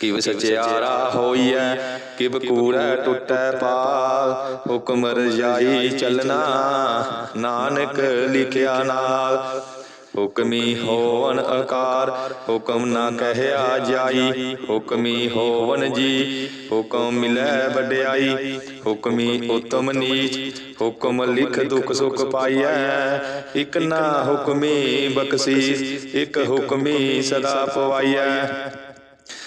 ਕਿਵ ਸਚਿਆਰਾ ਹੋਈਐ ਕਿਵ ਕੂੜੈ ਟੁੱਟੈ ਪਾਲ। ਹੁਕਮ ਰਜਾਈ ਚੱਲਣਾ ਨਾਨਕ ਲਿਖਿਆ ਨਾਲ। ਹੁਕਮੀ ਹੋਵਨ ਆਕਾਰ ਹੁਕਮ ਨਾ ਕਹਿਆ ਜਾਈ। ਹੁਕਮੀ ਹੋਵਨ ਜੀ। ਹੁਕਮ ਮਿਲੈ ਵਡਿਆਈ। ਹੁਕਮੀ ਉਤਮ ਨੀਚ। ਹੁਕਮ ਲਿਖ ਦੁਖ ਸੁਖ ਪਾਈਐ। ਇਕ ਨਾ ਹੁਕਮੀ ਬਖਸ਼ੀਸ। ਇਕ ਹੁਕਮੀ ਸਦਾ ਪਵਾਈਐ।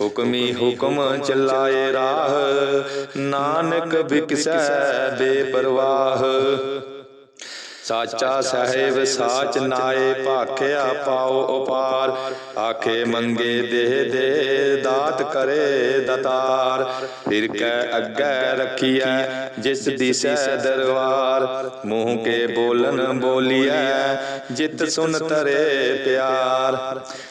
ਹੁਕਮੀ ਹੁਕਮ ਚਲਾਏ ਰਾਹ। ਨਾਨਕ ਬਿਕਸੈ ਬੇਪਰਵਾਹ। ਸਾਚਾ ਸਾਹਿਬ ਸਾਚ ਨਾਏ ਭਾਖਿਆ ਪਾਓ ਉਪਾਰ। ਆਖੇ ਮੰਗੇ ਦੇ ਦੇ ਦਾਤ ਕਰੇ ਦਤਾਰ। ਫਿਰ ਕੈ ਅੱਗੇ ਰੱਖੀਐ ਜਿਸ ਦਿਸੈ ਦਰਬਾਰ ਮੂੰਹ ਕੇ ਬੋਲਨ ਬੋਲੀਐ ਜਿਤ ਸੁਨ ਤਰੇ ਪਿਆਰ।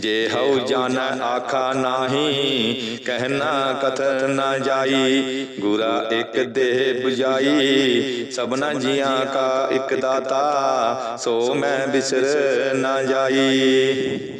ਜੇ ਹਉ ਜਾਣੈ ਆਖਾ ਨਾਹੀ ਕਹਿਣਾ ਕਥ ਨਾ ਜਾਈ, ਗੁਰਾ ਇੱਕ ਦੇਹ 부ਜਾਈ ਸਭਨਾ ਜੀਆਂ ਕਾ ਇੱਕ ਦਾਤਾ, ਸੋ ਮੈਂ ਬਿਸਰ ਨਾ ਜਾਈ।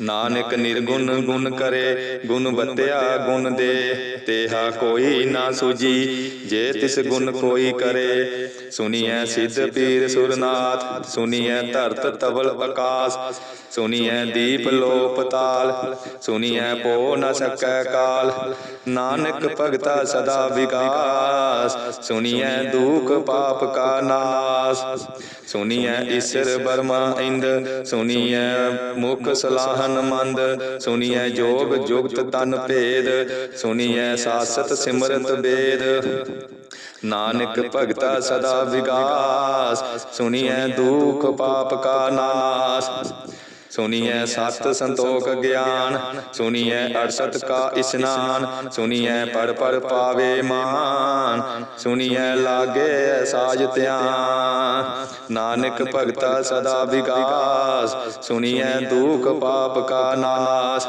ਨਾਨਕ ਨਿਰਗੁਣ ਗੁਣ ਕਰੇ ਗੁਣ ਵਤਿਆ ਗੁਣ ਦੇ ਤੇਹਾ ਕੋਈ ਨਾ ਸੂਜੀ ਜੇ ਤਿਸ ਗੁਣ ਕੋਈ ਕਰੇ ਸੁਨੀਐ ਸਿੱਧ ਪੀਰ ਸੁਰਨਾਥ ਸੁਨੀਐ ਧਰਤ ਤਵਲ ਆਕਾਸ ਸੁਨੀਐ ਦੀਪ ਲੋ ਪਤਾਲ ਸੁਨੀਐ ਪੋ ਨ ਸਕੈ ਕਾਲ। ਨਾਨਕ ਭਗਤਾ ਸਦਾ ਵਿਗਾਸ ਸੁਨੀਐ ਦੁਖ ਪਾਪ ਕਾ ਨਾਸ। ਸੁਨੀਐ ਈਸ਼ਰ ਬਰਮਾ ਇੰਦ। ਸੁਨੀਐ ਮੁਖ ਸਲਾਹਨ ਮੰਦ। ਸੁਨੀਐ ਜੋਗ ਜੁਗਤ ਤਨ ਭੇਦ। ਸੁਨੀਐ ਸਾਸਤ ਸਿਮਰਤ ਵੇਦ ਨਾਨਕ ਭਗਤਾ ਸਦਾ ਵਿਗਾਸ ਸੁਨੀਐ ਦੁਖ ਪਾਪ ਕਾ ਨਾਸ। ਸੁਨੀਐ ਸਤ ਸੰਤੋਖ ਗਿਆਨ ਸੁਨੀਐ ਅਰਸਤ ਕਾ ਇਸਨਾਨ ਸੁਨੀਐ ਪੜ ਪੜ ਪਾਵੇ ਮਾਨ ਸੁਨੀਐ ਲਾਗੇ ਸਾਜ ਧਿਆਨ ਨਾਨਕ ਭਗਤਾ ਸਦਾ ਵਿਗਾਸ ਸੁਨੀਐ ਦੁਖ ਪਾਪ ਕਾ ਨਾਸ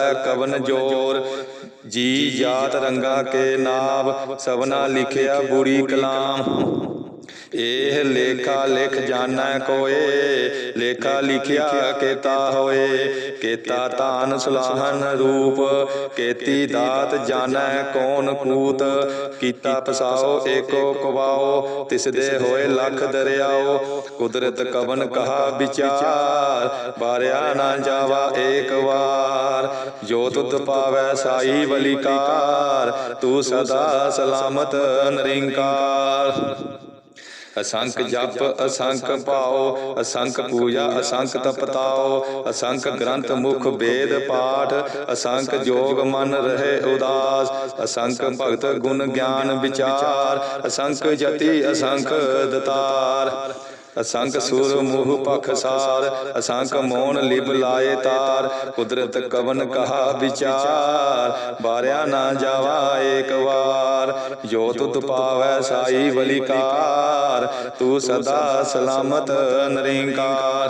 ਕਵਨ ਜੋਰ ਜੀ ਜਾਤ ਰੰਗਾ ਕੇ ਨਾਮ ਸਭਨਾ ਲਿਖਿਆ ਬੁਰੀ ਕਲਾਮ। ਇਹ ਲੇਖਾ ਲਿਖ ਜਾਣੈ ਕੋਏ, ਲੇਖਾ ਲਿਖਿਆ ਕੇਤਾ ਹੋਏ, ਕੇਤਾ ਤਾਨ ਸਲਾਹਨ ਰੂਪ, ਕੇਤੀ ਦਾਤ ਜਾਣੈ ਕੌਣ ਕੂਤ, ਕੀਤਾ ਪਸਾਓ ਏਕੋ ਕਵਾਓ ਤਿਸ ਦੇ ਹੋਏ ਲੱਖ ਦਰਿਆਓ, ਕੁਦਰਤ ਕਵਨ ਕਹਾ ਵਿਚਾਰ, ਬਾਰਿਆ ਨਾ ਜਾਵਾ ਏਕ ਵਾਰ, ਜੋ ਤੁਧ ਪਾਵੈ ਸਾਈ ਵਲਿਕਾਰ, ਤੂੰ ਸਦਾ ਸਲਾਮਤ ਨਿਰੰਕਾਰ। ਅਸੰਖ ਜਪ ਅਸੰਖ ਭਾਉ ਅਸੰਖ ਪੂਜਾ ਅਸੰਖ ਤਪਤਾਓ ਅਸੰਖ ਗ੍ਰੰਥ ਮੁਖ ਵੇਦ ਪਾਠ ਅਸੰਖ ਜੋਗ ਮਨ ਰਹੇ ਉਦਾਸ ਅਸੰਖ ਭਗਤ ਗੁਣ ਗਿਆਨ ਵਿਚਾਰ ਅਸੰਖ ਜਤੀ ਅਸੰਖ ਦਤਾਰ। ਅਸੰਖ ਸੁਰ ਮੋਹ ਪਖਸਾਰ ਅਸੰਖ ਮੋਨ ਲਿਬ ਲਾਏ ਤਾਰ, ਕੁਦਰਤ ਕਵਨ ਕਹਾ ਵਿਚਾਰ, ਬਾਰਿਆ ਨਾ ਜਾਵਾ ਏਕ ਵਾਰ, ਜੋ ਤੁਧ ਪਾਵੈ ਸਾਈ ਬਲਿਕਾਰ, ਤੂੰ ਸਦਾ ਸਲਾਮਤ ਨਰਿੰਕਾਰ।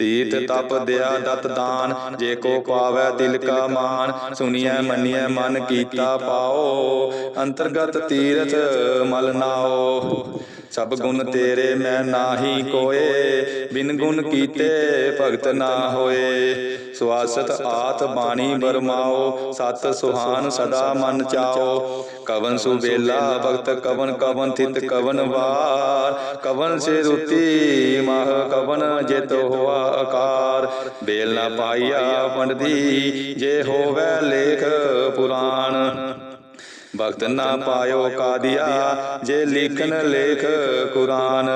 ਤੀਰਥ ਤਪ ਦਿਆ ਦਤ ਦਾਨ, ਜੇ ਕੋ ਪਾਵੈ ਦਿਲ ਕਾ ਮਾਨ ਸੁਣੀਐ ਮੰਨੀਐ ਮਨ ਕੀਤਾ ਪਾਓ, ਅੰਤਰਗਤ ਤੀਰਥ ਮਲ ਨਾਓ। ਸਭ ਗੁਣ ਤੇਰੇ ਮੈਂ ਨਾਹੀ ਕੋਏ, ਬਿਨ ਗੁਣ ਕੀਤੇ ਭਗਤ ਨਾ ਹੋਏ। ਸੁਆਸਤ ਆਤ ਬਾਣੀ ਬਰਮਾਓ ਸਤ ਸੁਹਾਨ ਸਦਾ ਮਨ ਚਾਓ। ਕਵਨ ਸੁਬੇਲਾ ਭਗਤ, ਕਵਨ ਕਵਨ ਥਿਤ ਕਵਨ ਵਾਰ। ਕਵਨ ਸੇ ਰੁਤੀ ਮਹ ਕਵਨ ਜਿਤ ਹੋਆ ਆਕਾਰ ਬੇਲ ਨਾ ਪਾਈਆ ਪੰਡਦੀ ਜੇ ਹੋਵੇ ਲੇਖ ਪੁਰਾਣ। ਭਗਤ ਨਾ ਪਾਇਓ ਕਾਦੀਆ, ਜੇ ਲਿਖਨ ਲੇਖ ਕੁਰਾਨ।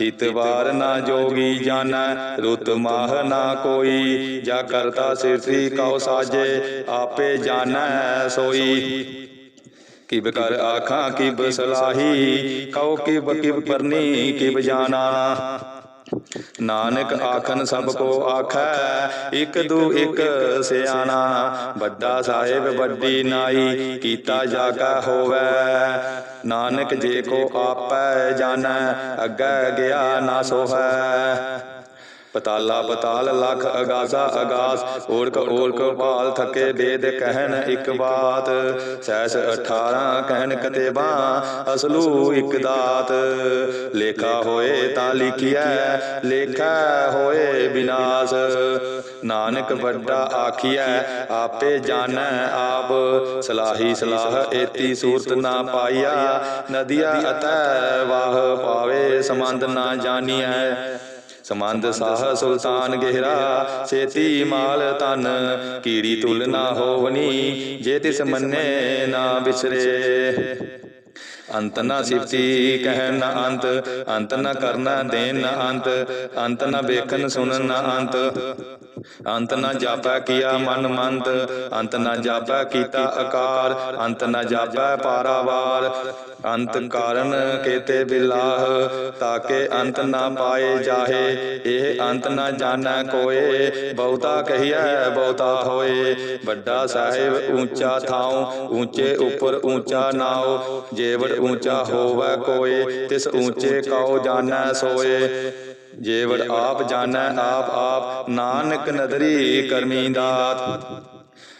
ਹਿਤਵਾਰ ਨਾ ਜੋਗੀ ਜਾਣੈ ਰੁਤ ਮਾਹ ਨਾ ਕੋਈ। ਜਾ ਕਰਤਾ ਸਿਰਸੀ ਕਉ ਸਾਜੇ, ਆਪੇ ਜਾਣੈ ਸੋਈ। ਕਿਬ ਕਰ ਆਖਾਂ, ਕਿਬ ਸਲਾਹੀ, ਕਉ ਕਿਬ ਕਿਬ ਕਰਨੀ ਕਿਬ ਜਾਣਾ ਨਾਨਕ ਆਖਨ ਸਭ ਕੋ ਆਖੈ ਇਕ ਦੂ ਇਕ ਸਿਆਣਾ ਵੱਡਾ ਸਾਹਿਬ ਵੱਡੀ ਨਾਈ ਕੀਤਾ ਜਾਗਾ ਹੋਵੇ। ਨਾਨਕ ਜੇ ਕੋ ਆਪੈ ਜਾਣੈ ਅੱਗੇ ਗਿਆ ਨਾ ਸੋਹੈ। ਪਤਾਲਾ ਪਤਾਲ ਲਖ ਅਗਾਸਾ ਅਗਾਸ ਓੜਕ ਓੜਕ ਭਾਲ ਥਕੇ ਬੇਦ ਕਹਿਣ ਇੱਕ ਬਾਤ। ਸੈਸ 18 ਕਹਿਣ ਕਤੇਬਾ, ਅਸਲੂ ਇੱਕ ਦਾਤ। ਲੇਖਾ ਹੋਏ ਤਾਂ ਲਿਖਿਆ ਲੇਖਾ ਹੋਏ ਬਿਨਾਸ਼ ਨਾਨਕ ਵੱਡਾ ਆਖੀਐ, ਆਪੇ ਜਾਣੈ ਆਪ। ਸਲਾਹੀ ਸਲਾਹ ਏਤੀ ਸੂਰਤ ਨਾ ਪਾਈਆ, ਨਦੀਆ ਅਤੈ ਵਾਹ ਪਾਵੇ, ਸਮੰਦ ਨਾ ਜਾਣੀਐ। ਸਮੰਦ ਸਾਹ ਸੁਲਤਾਨ ਗਹਿਰਾ ਛੇਤੀ ਮਾਲ ਤਨ ਕੀੜੀ ਤੁਲ ਨਾ ਹੋਵਨੀ ਜੇ ਤਿਸ ਮੰਨੇ ਨਾ ਵਿਸਰੇ। ਅੰਤ ਨਾ ਸਿਫਤੀ ਕਹਿ ਨਾ ਅੰਤ ਅੰਤ ਨਾ ਕਰਨਾ ਦੇਨ ਨਾ ਅੰਤ ਅੰਤ ਨਾ ਵੇਖਣ ਸੁਣਨ ਨਾ ਅੰਤ ਅੰਤ ਨਾ ਜਾਪੈ ਕੀਆ ਮਨ ਮੰਤ ਅੰਤ ਨਾ ਜਾਪੈ ਕੀਤਾ ਆਕਾਰ ਅੰਤ ਨਾ ਜਾਪੈ ਪਾਰਾਵਾਰ ਅੰਤ ਕਾਰਨ ਕੇਤੇ ਬਿਲਾਹ ਤਾਕੇ ਅੰਤ ਨਾ ਪਾਏ ਜਾਹੇ ਇਹ ਅੰਤ ਨਾ ਜਾਣੈ ਕੋਏ ਬਹੁਤਾ ਕਹੀਐ ਬਹੁਤਾ ਹੋਏ ਵੱਡਾ ਸਾਹਿਬ ਉੱਚਾ ਥਾਉ ਉੱਚੇ ਉੱਪਰ ਉੱਚਾ ਨਾਉ ਜੇਵੜ ਉੱਚਾ ਹੋਵੈ ਕੋਏ ਤਿਸ ਉੱਚੇ ਕਉ ਜਾਣੈ ਸੋਏ। ਜੇਵੜ ਆਪ ਜਾਣੈ, ਆਪ ਆਪ ਨਾਨਕ ਨਦਰੀ ਕਰਮੀ ਦਾਤ।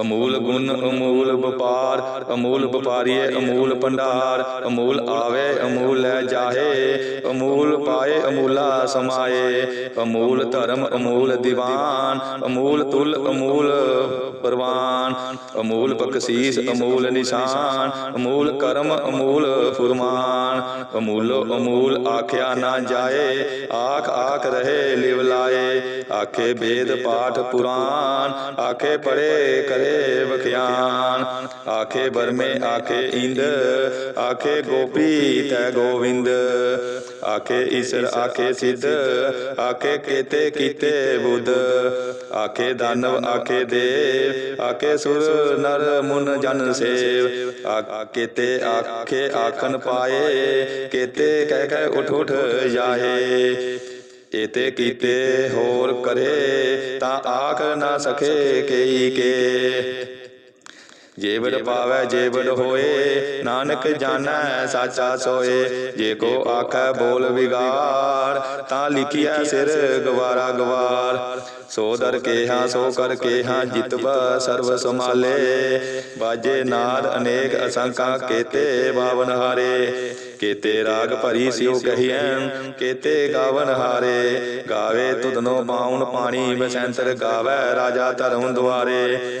ਅਮੂਲ ਗੁਣ ਅਮੂਲ ਵਪਾਰ ਅਮੂਲ ਵਪਾਰੀਏ ਅਮੂਲ ਭੰਡਾਰ ਅਮੂਲ ਆਵੇ ਅਮੂਲ ਲੈ ਜਾਹੇ। ਅਮੂਲ ਪਾਏ ਅਮੂਲਾ ਸਮਾਏ। ਅਮੂਲ ਧਰਮ ਅਮੂਲ ਦੀਵਾਨ। ਅਮੂਲ ਤੁਲ ਅਮੂਲ ਪਰਵਾਨ। ਅਮੂਲ ਬਖਸ਼ੀਸ ਅਮੂਲ ਨਿਸ਼ਾਨ। ਅਮੂਲ ਕਰਮ ਅਮੂਲ ਫੁਰਮਾਨ। ਅਮੂਲੋ ਅਮੂਲ ਆਖਿਆ ਨਾ ਜਾਏ। ਆਖ ਆਖ ਰਹੇ ਲਿਵ ਲਾਏ। ਆਖੇ ਵੇਦ ਪਾਠ ਪੁਰਾਨ ਆਖੇ ਪੜੇ ਕਰੇ ਵਖਿਆਨ ਆਖੇ ਬਰਮੇ ਆਖੇ ਇੰਦ। ਆਖੇ ਗੋਪੀ ਤੈ ਗੋਵਿੰਦ। ਆਖੇ ਈਸ਼ਰ, ਆਖੇ ਸਿੱਧ, ਆਖੇ ਕੇਤੇ ਕੀਤੇ ਬੁੱਧ। ਆਖੇ ਦਾਨਵ, ਆਖੇ ਦੇ ਆਖੇ ਸੁਰ, ਨਰ, ਮੁਨ, ਜਨ, ਸੇਵ। ਆਖੇ ਤੇ ਆਖੇ ਆਖਨ ਪਾਏ, ਕੇਤੇ ਕਹਿ ਕਹਿ ਉਠ ਉਠ ਜਾਹੇ ਏਤੇ ਕੀਤੇ ਹੋਰ ਕਰੇ, ਤਾਂ ਆਖ ਨਾ ਸਕੇ ਕਈ ਕੇ। ਜੇਵੜ ਪਾਵੈ ਜੇਵੜ ਹੋਏ ਨਾਨਕ ਜਾਣੈ ਸਾਚਾ ਸੋਏ। ਜੇ ਕੋ ਆਖੈ ਬੋਲ ਵਿਗਾਰ ਤਾਂ ਲਿਖਿਆ ਸਿਰ ਗਵਾਰਾ ਗਵਾਰ ਸੋ ਦਰ ਕੇਹਾ ਸੋ ਕਰ ਕੇਹਾ ਜਿਤਬ ਸਰਬ ਸਮਾਲੇ ਬਾਜੇ ਨਾਦ ਅਨੇਕ ਅਸੰਖਾ ਕੇਤੇ ਬਾਵਨ ਹਾਰੇ। ਕੇਤੇ ਰਾਗ ਭਰੀ ਸਿਉ ਕਹੀਐ ਕੇਤੇ ਗਾਵਨ ਹਾਰੇ। ਗਾਵੇ ਤੁਧਨੋ ਪਾਉਣ ਪਾਣੀ ਬਸੰਤਰ ਗਾਵੇ ਰਾਜਾ ਧਰਮ ਦੁਆਰੇ।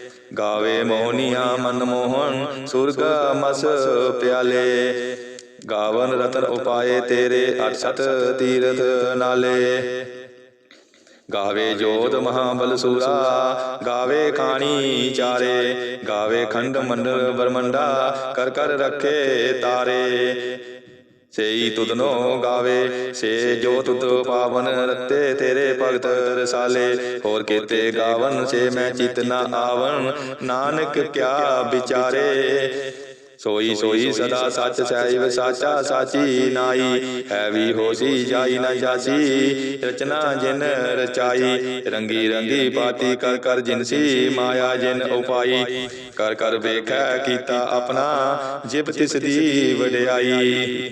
ਗਾਵੇ ਮੋਹਨੀਆਂ ਮਨ ਮੋਹਨ ਸੁਰਗ ਮਸ ਪਿਆਲੇ। ਗਾਵਨ ਰਤਨ ਉਪਾਏ ਤੇਰੇ 68 ਤੀਰਥ ਨਾਲੇ। ਗਾਵੇ ਜੋਧ ਮਹਾਬਲ ਸੂਰਾ। ਗਾਵੇ ਖਾਣੀ ਚਾਰੇ। ਗਾਵੇ ਖੰਡ ਮੰਡਲ ਬਰਮੰਡਾ ਕਰ ਕਰ ਰੱਖੇ ਤਾਰੇ। ਸੇਈ ਤੁਧਨੋ ਗਾਵੇ, ਸੇ ਜੋ ਤੁਧ ਪਾਵਨ ਰਤੇ, ਤੇਰੇ ਭਗਤ ਰਸਾਲੇ। ਹੋਰ ਕੀਤੇ ਗਾਵਨ, ਸੇ ਮੈਂ ਚਿਤ ਨਾ ਆਵਨ ਨਾਨਕ ਕਿਆ ਵਿਚਾਰੇ। ਸੋਈ ਸੋਈ ਸਦਾ ਸੱਚ ਸਹਿਬ, ਸਾਚਾ ਸਾਚੀ ਨਾਈ। ਹੈ ਵੀ ਹੋਸੀ, ਜਾਈ ਨਾ ਜਾਸੀ, ਰਚਨਾ ਜਿਨ ਰਚਾਈ। ਰੰਗੀ ਰੰਗੀ ਬਾਤੀ ਕਰ ਕਰ ਜਿਨਸੀ ਮਾਇਆ ਜਿਨ ਉਪਾਈ। ਕਰ ਕਰ ਵੇਖੈ, ਕੀਤਾ ਆਪਣਾ, ਜਿਬ ਤਿਸ ਦੀ ਵਡਿਆਈ।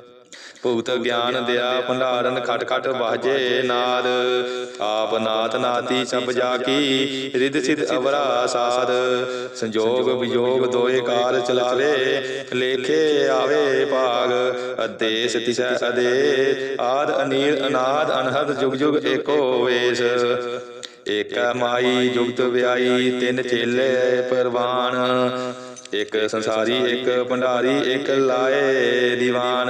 ਭੂਤ ਗਿਆਨ ਦਿਆ ਭੰਡਾਰਨ ਖਟ ਖਟ ਵਾਜੇ ਨਾਦ ਆਪ ਨਾਥ ਨਾਤੀ ਸਭ ਜਾ ਕੀ ਰਿਦ ਸਿਧ ਅਵਰਾ ਸਾਧ। ਸੰਜੋਗ ਵਿਜੋਗ ਦੋਏ ਕਾਰ ਚਲਾਵੇ ਲੇਖੇ ਆਵੇ ਭਾਗ। ਅਦੇਸ ਤਿਸੈ ਅਦੇ ਆਦ ਅਨੀਲ ਅਨਾਦ ਅਨਹਦ ਜੁਗ ਜੁਗ ਏਕੋ ਵੇਸ। ਏਕਾ ਮਾਈ ਜੁਗਤ ਵਿਆਈ ਤਿੰਨ ਚੇਲੇ ਪਰਵਾਨ। ਇੱਕ ਸੰਸਾਰੀ ਇੱਕ ਭੰਡਾਰੀ ਇੱਕ ਲਾਏ ਦੀਵਾਨ।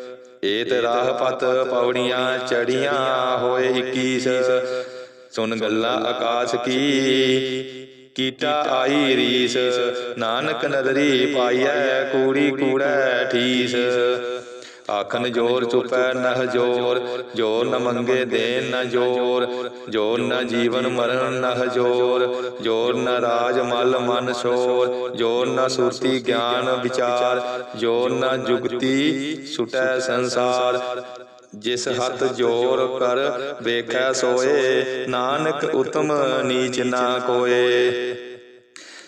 ਏਤ ਰਾਹ ਪਤ ਪੌੜੀਆਂ ਚੜੀਆਂ ਹੋਏ 21 ਸੁਨ ਗੱਲਾਂ ਆਕਾਸ਼ ਕੀ। ਕੀਟਾ ਆਈ ਰੀਸ। ਨਾਨਕ ਨਦਰੀ ਪਾਈਐ, ਕੂੜੀ ਕੂੜੈ ਠੀਸ। ਆਖਨ ਜੋਰ ਚੁਪੈ ਨਹ ਜੋਰ ਜੋਰ ਨ ਮੰਗੇ ਦੇਨ ਨ ਜੋਰ ਜੋਰ ਨ ਜੀਵਨ ਮਰਨ ਨਹ ਜੋਰ ਜੋਰ ਨ ਰਾਜ ਮਲ ਮਨ ਸ਼ੋਰ, ਜੋਰ ਨ ਸੁਰਤੀ ਗਿਆਨ ਵਿਚਾਰ, ਜੋਰ ਨ ਜੁਗਤੀ ਛੁਟੈ ਸੰਸਾਰ। ਜਿਸ ਹੱਥ ਜੋਰ ਕਰ ਵੇਖੈ ਸੋਏ, ਨਾਨਕ ਉਤਮ ਨੀਚ ਨਾ ਕੋਏ।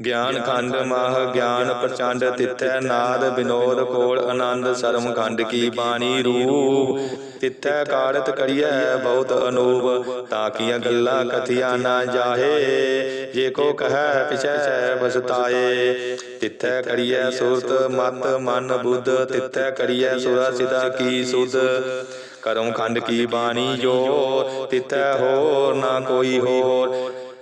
ਗਿਆਨ ਖੰਡ ਮਾਹ ਗਿਆਨ ਪ੍ਰਚੰਡ ਤਿੱਥੈ ਨਾਦ ਬਿਨੋਦ ਕੋਲ ਆਨੰਦ ਸਰਮ ਖੰਡ ਕੀ ਬਾਣੀ ਰੂਪ। ਤਿੱਥੈ ਕਾਰਤ ਕੜੀਐ ਬਹੁਤ ਅਨੂਪ, ਤਾਂ ਤਾਕੀਆਂ ਗੱਲਾਂ ਕਥੀਆਂ ਨਾ ਜਾਹੇ। ਜੇ ਕੋ ਕਹੈ ਪਿਛੈ ਬਸਤਾਏ ਤਿੱਥੈ ਕੜੀਐ ਸੁਰਤ ਮਤ ਮਨ ਬੁੱਧ, ਤਿੱਥੈ ਕੜੀਐ ਸੁਰਾ ਸਿਦਾ ਕੀ ਸੁਧ। ਕਰਮ ਖੰਡ ਕੀ ਬਾਣੀ ਜੋ ਤਿੱਥੈ ਹੋਰ ਨਾ ਕੋਈ ਹੋਰ।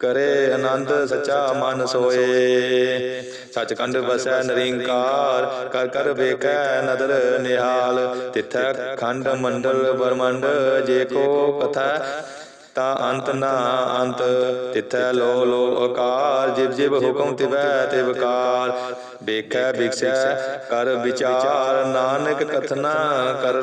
ਕਰੇ ਆਨੰਦ ਸਚਾ ਮਨ ਸੋਏ। ਸਚਖੰਡ ਵਸੈ ਨਰਿੰਕਾਰ ਕਰ ਕਰ ਵੇਖੈ ਨਦਰ ਨਿਹਾਲ। ਤਿਥੈ ਖੰਡ ਮੰਡਲ ਬਰਮੰਡ ਜੇ ਕੋ ਕਥਾ ਤਾ ਅੰਤ ਨਾ ਅੰਤ। ਤਿਥੈ ਲੋ ਲੋ ਅਕਾਰ ਜਿਵ ਜਿਵ ਹੁਕਮ ਤਿਵੈ ਤਿਵਕਾਰ ਵੇਖੈ ਵਿਖਸੈ ਕਰ ਵਿਚਾਰ। ਨਾਨਕ ਕਥਨਾ ਕਰ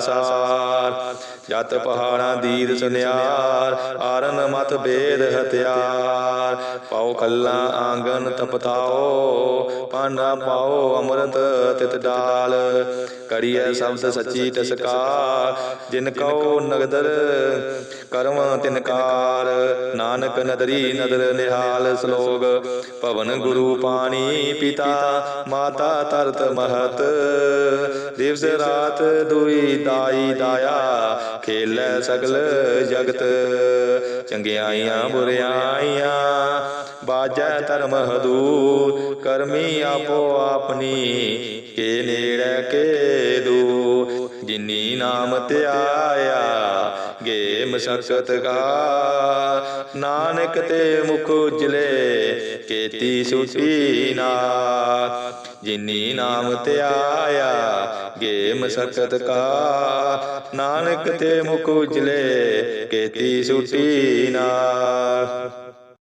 ਸਾਰ। ਜਤ ਪਹਾੜਾਂ ਦੀਦ ਸੁਨਿਆਰ, ਆਰਨ ਮਤ ਬੇਦ ਹਥਿਆਰ। ਪਾਉ ਕੱਲਾ ਆਂਗਨ ਤਪਤਾਓ ਪਾਣਾ ਪਾਓ ਅੰਮ੍ਰਿਤ ਤਿਤ ਡਾਲ। ਕੜੀਐ ਸ਼ਬਦ ਸੱਚੀ ਤਸਕਾਰ, ਜਿਨ ਕਉ ਨਗਦਰ ਕਰਮ ਤਿਨਕਾਰ ਨਾਨਕ ਨਦਰੀ ਨਦਰ ਨਿਹਾਲ ਸਲੋਗ, ਭਵਨ ਗੁਰੂ ਪਾਣੀ ਪਿਤਾ, ਮਾਤਾ ਤਰਤ ਮਹਤ। ਦਿਵਸ ਰਾਤ ਦੁਈ ਦਾਈ ਦਾਇਆ ਖੇਲੈ ਸਗਲ ਜਗਤ। ਚੰਗਿਆਈਆਂ ਬੁਰਿਆਈਆਂ ਬਾਜੈ ਧਰਮ ਹਦੂਰ, ਕਰਮੀ ਆਪੋ ਆਪਣੀ। ਕੇ ਨੇੜੇ, ਕੇ ਦੂ ਜਿਨੀ ਨਾਮ ਧਿਆਇਆ ਗੇ ਮਸਕਤ ਕਾ। ਨਾਨਕ ਤੇ ਮੁਖ ਉਜਲੇ, ਕੇਤੀ ਸੁਟੀ ਨਾ। ਜਿਨੀ ਨਾਮ ਤੇ ਆਇਆ, ਗੇ ਮਸਕਤ ਕਾ। ਨਾਨਕ ਤੇ ਮੁਖ ਉਜਲੇ, ਕੇਤੀ ਸੁਟੀ ਨਾ।